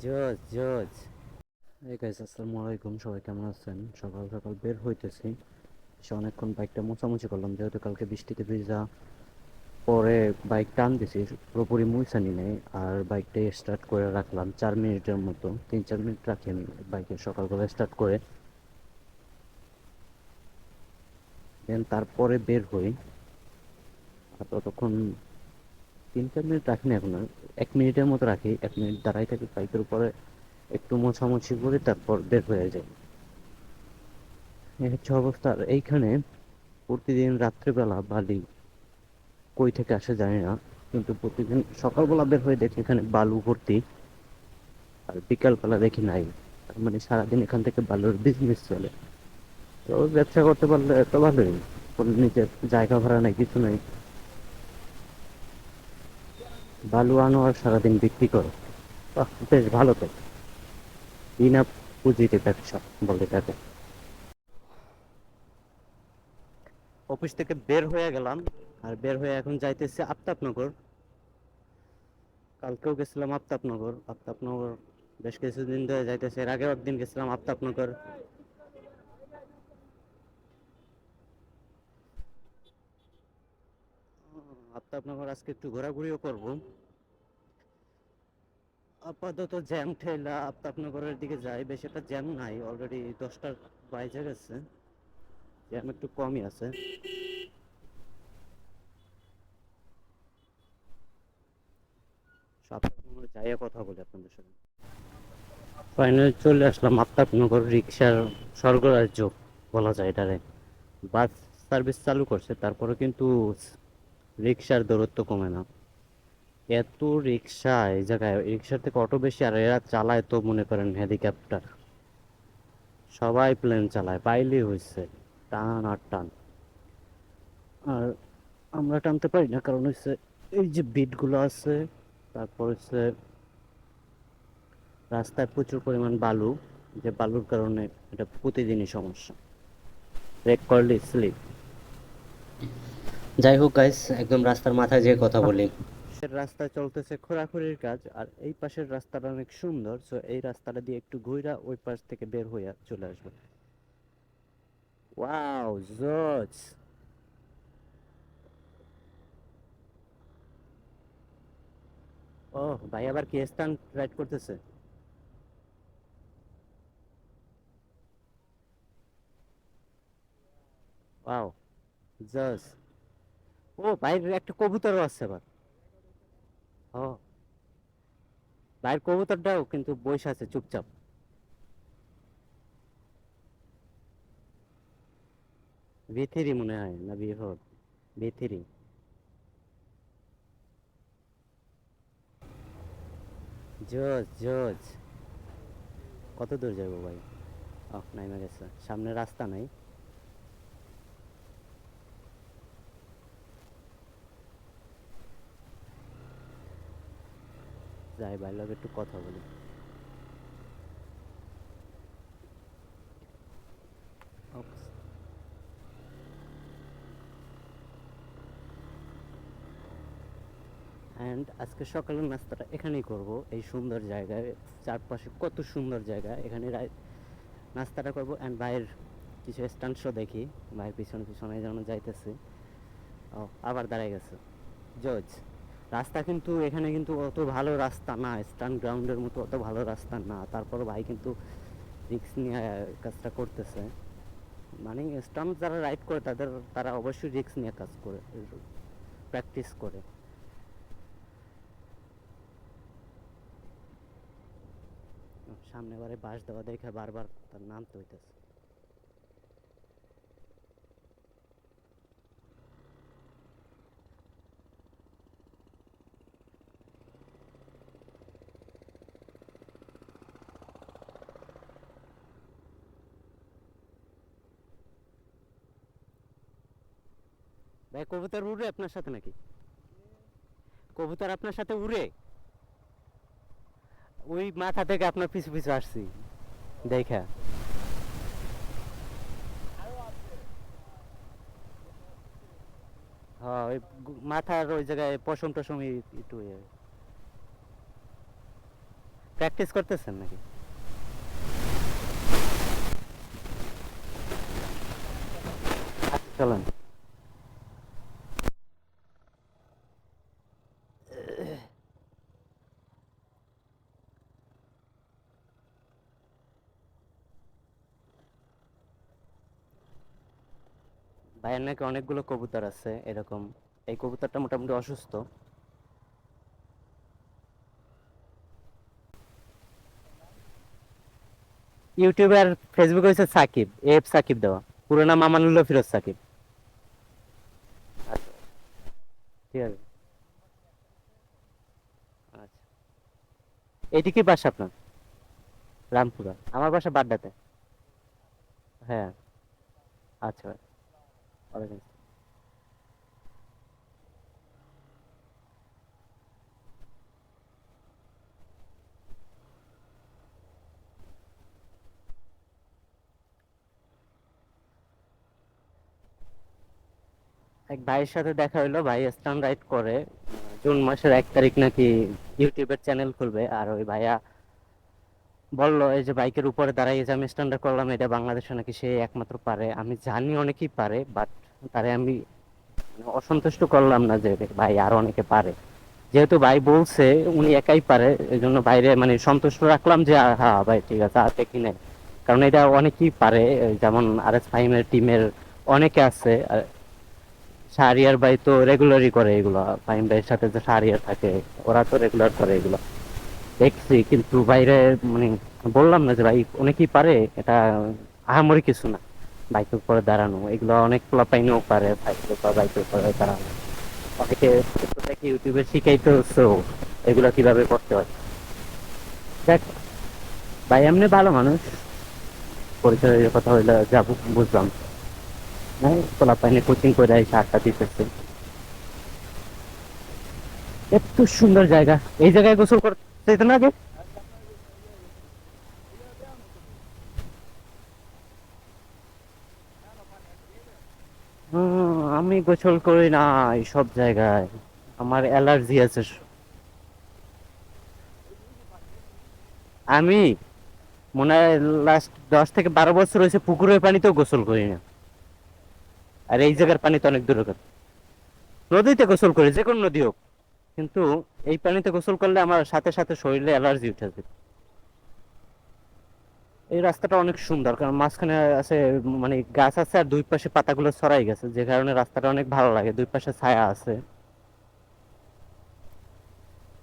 জজ জজ। এই আসসালামু আলাইকুম, সবাই কেমন আছেন? সকাল সকাল বের হইতেছি। সে অনেকক্ষণ বাইকটা মোছামুছি করলাম, যেহেতু কালকে বৃষ্টিতে ভিজা, পরে বাইক টান দিছি, পুরোপুরি মুছানি নেই, আর বাইকটা স্টার্ট করে রাখলাম চার মিনিটের মতো। তিন, চার মিনিট রাখি আমি বাইকে সকালবেলা স্টার্ট করে। দেন তারপরে বের হই। ততক্ষণ তিন চার মিনিট রাখি না এখন। আর। এক মিনিটের মতো রাখি। এক মিনিট দাঁড়াই থাকি বাইকের উপরে। একটু মোছামুছি করে, তারপর বের হয়ে যাই। হচ্ছে অবস্থা। আর এইখানে প্রতিদিন রাত্রেবেলা বালি কই থেকে আসে জানি না, কিন্তু প্রতিদিন সকালবেলা বের হয়ে দেখি এখানে বালু ভর্তি। আর বিকালবেলা দেখি নাই। মানে সারাদিন এখান থেকে বালুর বিজনেস চলে। তো ব্যবসা করতে পারলে তো ভালোই। নিজের জায়গা ভাড়া নাই, কিছু নাই। বালু আনো আর সারাদিন বিক্রি করো। বেশ ভালো তো। বিনা পুঁজিতে ব্যবসা বলে তাকে অফিস থেকে বের হয়ে গেলাম, আর বের হয়ে এখন যাইতেছি আফতাবনগর। কালকেও গেছিলাম আফতাবনগর। আফতাবনগর বেশ কিছুদিন ধরে যাইতেছে, এর আগেও একদিন গেছিলাম আফতাবনগর। আফতাবনগর আজকে একটু ঘোরাঘুরিও করব। আপাতত জ্যাম ঠেলা আফতাবনগরের দিকে যাই, বেশি একটা জ্যাম নাই অলরেডি দশটার বাইজে গেছে। জ্যাম একটু কমই আছে। যাইয়া কথা বলি আপনাদের সাথে। ফাইনালি চলে আসলাম আফতাবনগর রিক্সার স্বর্গরাজ্য, বলা যায় এটারে। বাস সার্ভিস চালু করছে তারপরে কিন্তু রিক্সার দূরত্ব কমে না। এত রিক্সা এই জায়গায়, রিক্সার থেকে অটো বেশি আর এরা চালায় তো মনে করেন হেলিকপ্টার সবাই প্লেন চালায়, পাইলেই হয়েছে টান আর টান। আর আমরা টানতে পারি না, কারণ হচ্ছে এই যে বিটগুলো আছে, তারপর হচ্ছে রাস্তায় প্রচুর পরিমাণ বালু, যে বালুর কারণে এটা প্রতিদিনই সমস্যা। ব্রেক করলে স্লিপ যাই হোক গাইস একদম রাস্তার মাথায় যে কথা বলি। পাশের রাস্তায় চলতেছে খোরাখুরির কাজ আর এই পাশের রাস্তাটা অনেক সুন্দর সো এই রাস্তাটা দিয়ে একটু ঘুরা ওই পাশ থেকে বের হয়ে চলে আসবে। ওয়াও জজ ও ভাই আবার কি স্ট্যান্ড রাইড করতেছে? ওয়াও জজ ও, বাইরের একটা কবুতরও আছে আবার। ও। বাইরের কবুতরটাও কিন্তু বসে আছে চুপচাপ। ভিথিরি মনে হয় না বিহর ভিথিরি। জজ জজ। কত দূর যাব ভাই? ও নাইমে গেছে। সামনে রাস্তা নাই। যাই, ভাই একটু কথা বলি। অ্যান্ড আজকে সকালের নাস্তাটা এখানেই করব। এই সুন্দর জায়গায়, চারপাশে কত সুন্দর জায়গা। এখানে নাস্তাটা করব অ্যান্ড বাইরের কিছু স্ট্যান্ড শো দেখি। ভাইয়ের পিছনে পিছনে যেন যাইতেছে। ও, আবার দাঁড়ায় গেছে। জজ। রাস্তা কিন্তু এখানে কিন্তু অত ভালো রাস্তা না স্ট্যান্ড গ্রাউন্ডের মতো অত ভালো রাস্তা না। তারপর ভাই কিন্তু রিক্স নিয়ে কাজটা করতেছে। মানে স্টাম্প যারা রাইড করে, তাদের, তারা অবশ্যই রিক্স নিয়ে কাজ করে প্র্যাকটিস করে। সামনে বারে বাস দেওয়া দেখে বারবার তার নাম তো কবুতর উড়ে আপনার সাথে নাকি? কবুতর আপনার সাথে উড়ে? ওই মাথা থেকে আপনার পিছু পিছু আসছি। দেখা। হ্যাঁ ওই মাথার ওই জায়গায় পশম টসম একটু ইয়ে। প্র্যাকটিস করতেছেন নাকি? আচ্ছা, চলেন। ভাইয়ের নাকি অনেকগুলো কবুতর আছে, এরকম। এই কবুতরটা মোটামুটি অসুস্থ। ইউটিউবে আর ফেসবুকে হচ্ছে সাকিব এফ সাকিব দেওয়া। পুরো নাম আমানুল্লাহ ফিরোজ সাকিব। ঠিক আছে। আচ্ছা। এটি কি বাসা আপনার? রামপুরা। আমার বাসা বাড্ডাতে। হ্যাঁ। আচ্ছা। এক ভাইয়ের সাথে দেখা হইল, ভাই স্টান রাইড করে জুন মাসের এক তারিখ নাকি ইউটিউবের চ্যানেল খুলবে, আর ওই ভাইয়া বলল, এই যে বাইকের উপরে দাঁড়াই যে আমি স্ট্যান্ডার্ড করলাম, এটা বাংলাদেশে নাকি সে একমাত্র পারে। আমি জানি অনেকেই পারে, বাট তারে আমি অসন্তুষ্ট করলাম না যে, ভাই আর অনেকে পারে। যেহেতু ভাই বলছে, উনি একাই পারে এই জন্য বাইরে মানে সন্তুষ্ট রাখলাম যে হ্যাঁ ভাই, ঠিক আছে, আর দেখি নাই। কারণ এটা অনেকেই পারে, যেমন আর এস ফাইমের টিমের অনেকে আছে শাহরিয়ার ভাই তো রেগুলারই করে এগুলো ফাইম ভাইয়ের সাথে যে শাহরিয়ার থাকে, ওরা তো রেগুলার করে এগুলো। দেখছি, কিন্তু বাইরে মানে বললাম না যে, ভাই, অনেকেই পারে, এটা আহামরি কিছু না। বাইকের উপরে দাঁড়ানো, এগুলো অনেক পোলাপাইনেও পারে সাইকেল বা বাইকের উপরে দাঁড়ানো। অনেকে থেকে ইউটিউবে শিখাইতেছো এগুলো কীভাবে করতে হয়। দেখ, ভাই এমনি ভালো মানুষ। পরিচয়ের কথা হইলে যাব, বুঝলাম। হ্যাঁ পোলাপাইনে কোচিং করে এসে আড্ডা দিতেছে। এত সুন্দর জায়গা। এই জায়গায় গোসল করতে না আগে হুম, আমি গোসল করি না সব জায়গায়। আমার অ্যালার্জি আছে আমি মনে হয় লাস্ট দশ থেকে বারো বছর হয়েছে পুকুরের পানিতেও গোসল করি না। আর এই জায়গার পানি তো অনেক দূরে নদীতে গোসল করি, যে কোনো নদী হোক। কিন্তু এই পানিতে গোসল করলে আমার সাথে সাথে শরীরে অ্যালার্জি উঠে যায়। এই রাস্তাটা অনেক সুন্দর, কারণ মাঝখানে আছে মানে গাছ আছে আর দুই পাশে পাতাগুলো ছড়াই গেছে, যে কারণে রাস্তাটা অনেক ভালো লাগে, দুই পাশে ছায়া আছে।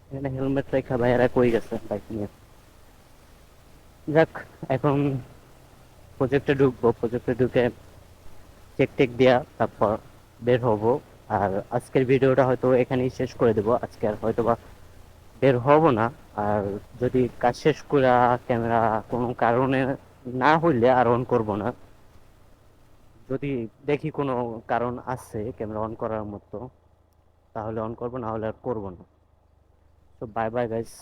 এখানে হেলমেট রেখা কই গেছে বাইক নিয়ে? যাক, এখন প্রজেক্টে ঢুকবো প্রজেক্টে ঢুকে চেক টেক দেয়া তারপর বের হব। আর আজকের ভিডিওটা হয়তো এখানেই শেষ করে দেবো, আজকে আর হয়তো বা বের হব না। আর যদি কাজ শেষ করে ক্যামেরা কোনো কারণে না হইলে আর অন করব না। যদি দেখি কোনো কারণ আছে ক্যামেরা অন করার মতো, তাহলে অন করব, না হলে আর করব না। তো বাই বাই গাইস